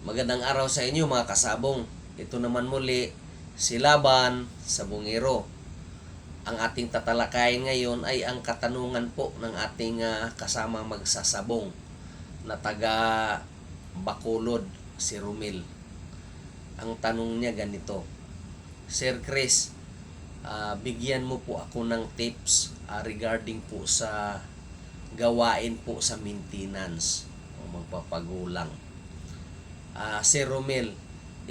Magandang araw sa inyo mga kasabong. Ito naman muli si Laban sa Bungero. Ang ating tatalakayin ngayon ay ang katanungan po ng ating ah, kasamang magsasabong na taga Bacolod, si Rumil. Ang tanong niya ganito, Sir Chris, ah, bigyan mo po ako ng tips ah, regarding po sa gawain po sa maintenance o magpapagulang. Ah, Sir Romel,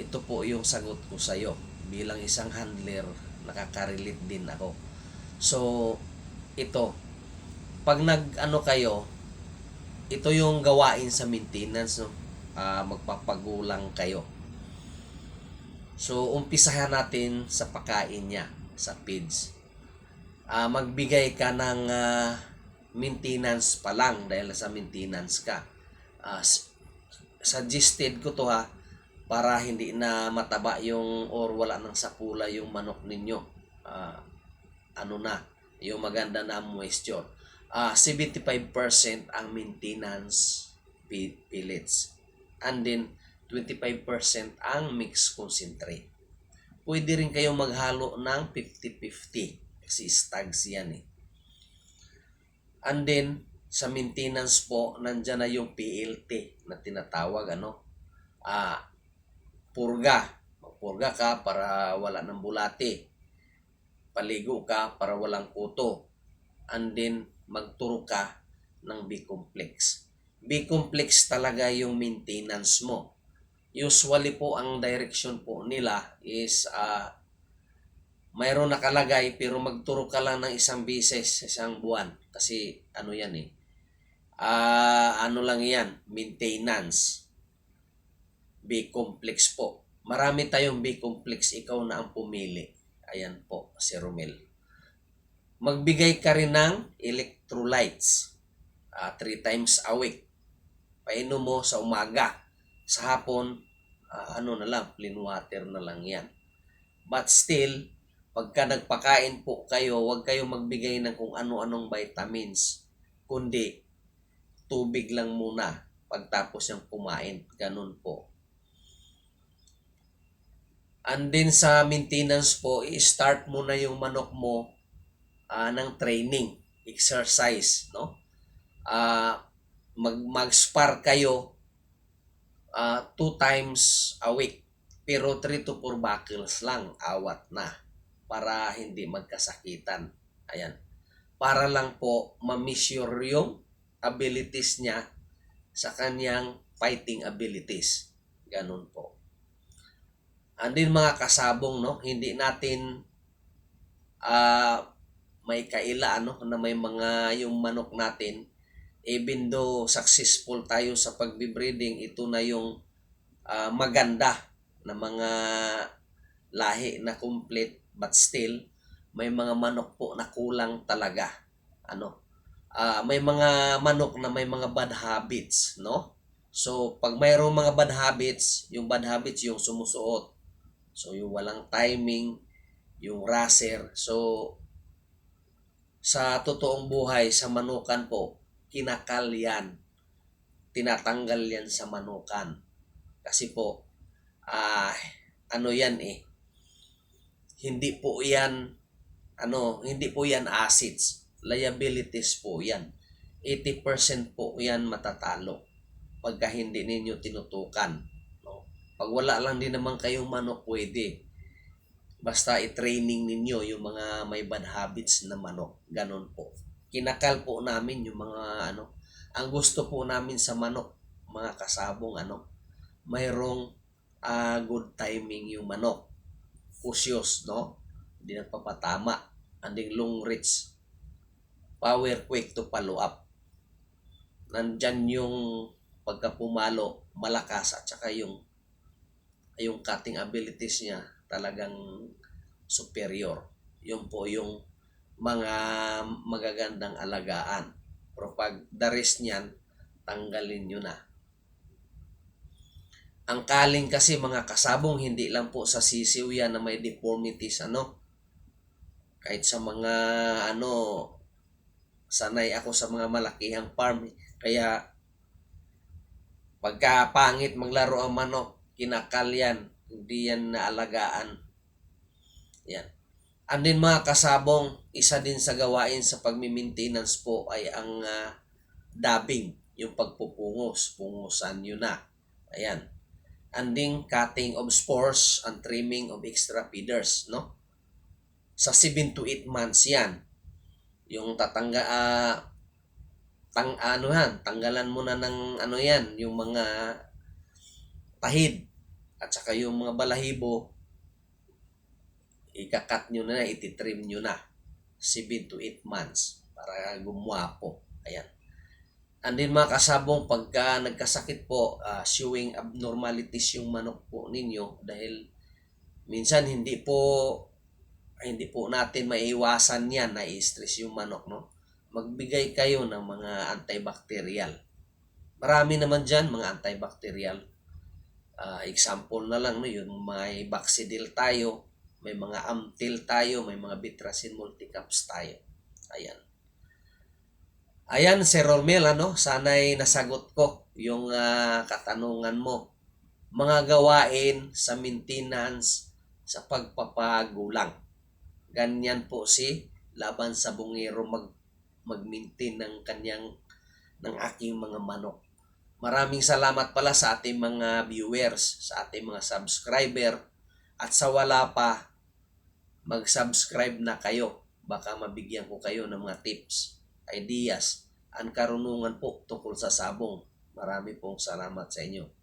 ito po yung sagot ko sa iyo. Bilang isang handler, nakaka-relate din ako. So, ito, pag nag-ano kayo, ito yung gawain sa maintenance, no? Ah, magpapagulang kayo. So, umpisahan natin sa pagkain niya, sa feeds. Ah, magbigay ka ng ah, maintenance pa lang dahil sa maintenance ka. S- suggested ko to ha para hindi na mataba yung or wala nang sapula yung manok ninyo. Ah, ano na, yung maganda na moisture. Ah, 75% ang maintenance pellets. And then 25% ang mix concentrate. Pwede rin kayong maghalo ng 50-50 kasi stags yan eh. And then, sa maintenance po, nandyan na yung PLT na tinatawag, ano, ah, purga. Magpurga ka para wala ng bulate. Paligo ka para walang kuto. And then, magturo ka ng B-complex. B-complex talaga yung maintenance mo. Usually po, ang direction po nila is ah, mayroon nakalagay pero magturo ka lang ng isang beses, isang buwan. Kasi ano yan eh. Ah, ano lang yan, maintenance. B-complex po. Marami tayong B-complex, ikaw na ang pumili. Ayan po, si Romel. Magbigay ka rin ng electrolytes. ah, three times a week. Painom mo sa umaga. Sa hapon, ah, ano na lang, plain water na lang yan. But still, pagka nagpakain po kayo, huwag kayo magbigay ng kung ano-anong vitamins. Kundi, tubig lang muna pagtapos yung kumain. Ganun po. And then sa maintenance po, i-start mo na yung manok mo ah, ng training, exercise, no? Ah, mag mag-spar kayo ah, two times a week. Pero 3 to 4 buckles lang, awat na para hindi magkasakitan. Ayan. Para lang po ma-measure yung abilities niya sa kanyang fighting abilities. Ganun po. And din mga kasabong, no, hindi natin ah may kaila ano na may mga yung manok natin even though successful tayo sa pagbibreeding ito na yung ah, maganda na mga lahi na complete but still may mga manok po na kulang talaga ano ah may mga manok na may mga bad habits no? So pag mayroong mga bad habits yung bad habits yung sumusuot. So yung walang timing yung raser. So sa totoong buhay sa manukan po kinakal yan. Tinatanggal yan sa manukan. Kasi po ah ano yan eh hindi po yan ano hindi po yan assets liabilities po yan. 80% po yan matatalo pagka hindi ninyo tinutukan no? pag wala lang din naman kayong manok pwede. Basta i-training ninyo yung mga may bad habits na manok ganon po. Kinakal po namin yung mga ano ang gusto po namin sa manok mga kasabong ano mayroong ah, good timing yung manok. Pusyos no? Hindi nagpapatama. Anding long reach power quick to follow up. Nandyan yung pagka pumalo malakas at saka yung yung cutting abilities niya talagang superior. Yun po yung mga magagandang alagaan. Pero pag the rest niyan tanggalin nyo na. Ang kaling kasi mga kasabong hindi lang po sa sisiw yan na may deformities ano? Kahit sa mga ano sanay ako sa mga malakihang farm eh. kaya Pagka pangit maglaro ang manok, kinakal yan, hindi yan naalagaan. Yan. And din mga kasabong, isa din sa gawain sa pagmi-maintenance po ay ang ah, dubbing, yung pagpupungos, pungusan yun na. Ayan. And cutting of spores and trimming of extra feeders, no? Sa 7 to 8 months yan. Yung tatangga, ah, tang ano yan, tanggalan mo na ng ano yan, yung mga tahid at saka yung mga balahibo, ikakat nyo na, ititrim nyo na. 7 to 8 months para gumwapo. Ayan. And then mga kasabong, pagka nagkasakit po, ah, showing abnormalities yung manok po ninyo dahil minsan hindi po hindi po natin maiiwasan yan na i-stress yung manok, no? Magbigay kayo ng mga antibacterial. Marami naman dyan, mga antibacterial. Ah, example na lang, no? Yung may Baxidil tayo, may mga Amtil tayo, may mga Bitracin multicaps tayo. Ayan. Ayan, Sir Romel, ano? Sana'y nasagot ko yung ah, katanungan mo. Mga gawain sa maintenance sa pagpapagulang. Ganyan po si laban sa bungero mag mag-maintain ng kanyang ng aking mga manok. Maraming salamat pala sa ating mga viewers, sa ating mga subscriber at sa wala pa mag-subscribe na kayo. Baka mabigyan ko kayo ng mga tips, ideas, ang karunungan po tungkol sa sabong. Marami pong salamat sa inyo.